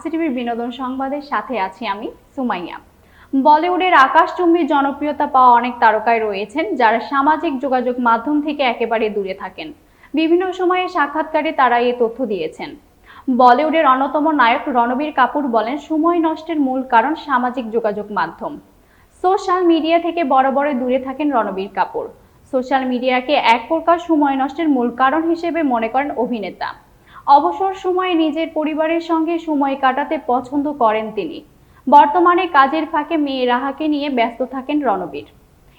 আরসিটিভির বিনোদন সংবাদের সাথে আছি আমি সুমাইয়া। বলিউডের আকাশচুম্বী জনপ্রিয়তা পাওয়া অনেক তারকায় রয়েছেন যারা সামাজিক যোগাযোগ মাধ্যম থেকে একেবারে দূরে থাকেন। বিভিন্ন সময়ে সাক্ষাৎকারে তারা এই তথ্য দিয়েছেন। বলিউডের অন্যতম নায়ক রণবীর কাপুর বলেন, সময় নষ্টের মূল কারণ সামাজিক যোগাযোগ মাধ্যম। সোশ্যাল মিডিয়া থেকে বরাবর দূরে থাকেন রণবীর কাপুর। সোশ্যাল মিডিয়াকে এক প্রকার সময় নষ্টের মূল কারণ হিসেবে মনে করেন অভিনেতা। অবসর সময়ে নিজের পরিবারের সঙ্গে সময় কাটাতে পছন্দ করেন তিনি। বর্তমানে কাজের ফাঁকে মেয়ে রাহাকে নিয়ে ব্যস্ত থাকেন রণবীর।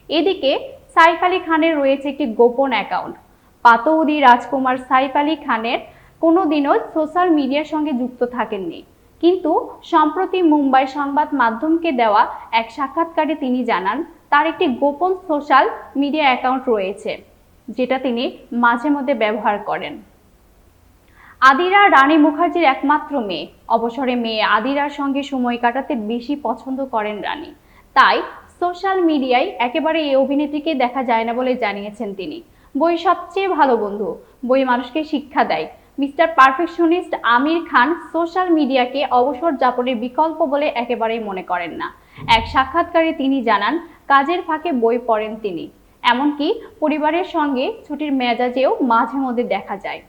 এদিকে সাইফ আলী খানের রয়েছে একটি গোপন অ্যাকাউন্ট। পাতৌদি রাজকুমার সাইফ আলী খানের কোনোদিনও সোশ্যাল মিডিয়ার সঙ্গে যুক্ত থাকেননি। কিন্তু সম্প্রতি মুম্বাই সংবাদ মাধ্যমকে দেওয়া এক সাক্ষাৎকারে তিনি জানান, তার একটি গোপন সোশ্যাল মিডিয়া অ্যাকাউন্ট রয়েছে, যেটা তিনি মাঝে মধ্যে ব্যবহার করেন। আদিরা রানী মুখার্জির একমাত্র মেয়ে। অবসরে মেয়ে আদিরার সঙ্গে সময় কাটাতে বেশি পছন্দ করেন রানী। তাই সোশ্যাল মিডিয়ায় একেবারে এই অভিনেত্রীকে দেখা যায় না বলে জানিয়েছেন তিনি। বই সবচেয়ে ভালো বন্ধু, বই মানুষকে শিক্ষা দেয়। Mister perfectionist Aamir Khan social মিডিয়াকে অবসর যাপনের বিকল্প বলে একেবারেই মনে করেন না। এক সাক্ষাৎকারে তিনি জানান, কাজের ফাঁকে বই পড়েন তিনি। এমনকি পরিবারের সঙ্গে ছুটির মেজাজেও মাঝে মধ্যে দেখা যায়।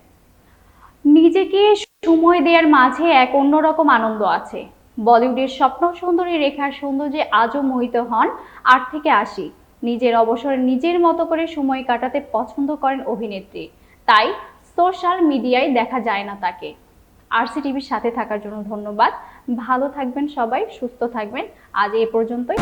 নিজেকে সময় দেওয়ার মাঝে এক অন্যরকম আনন্দ আছে। বলিউডের স্বপ্ন সুন্দরী রেখার সৌন্দর্যে আজও মোহিত হন আট থেকে আশি। নিজের অবসরে নিজের মতো করে সময় কাটাতে পছন্দ করেন অভিনেত্রী। তাই সোশ্যাল মিডিয়ায় দেখা যায় না তাকে। আরসিটিভির সাথে থাকার জন্য ধন্যবাদ। ভালো থাকবেন সবাই, সুস্থ থাকবেন। আজ এ পর্যন্তই।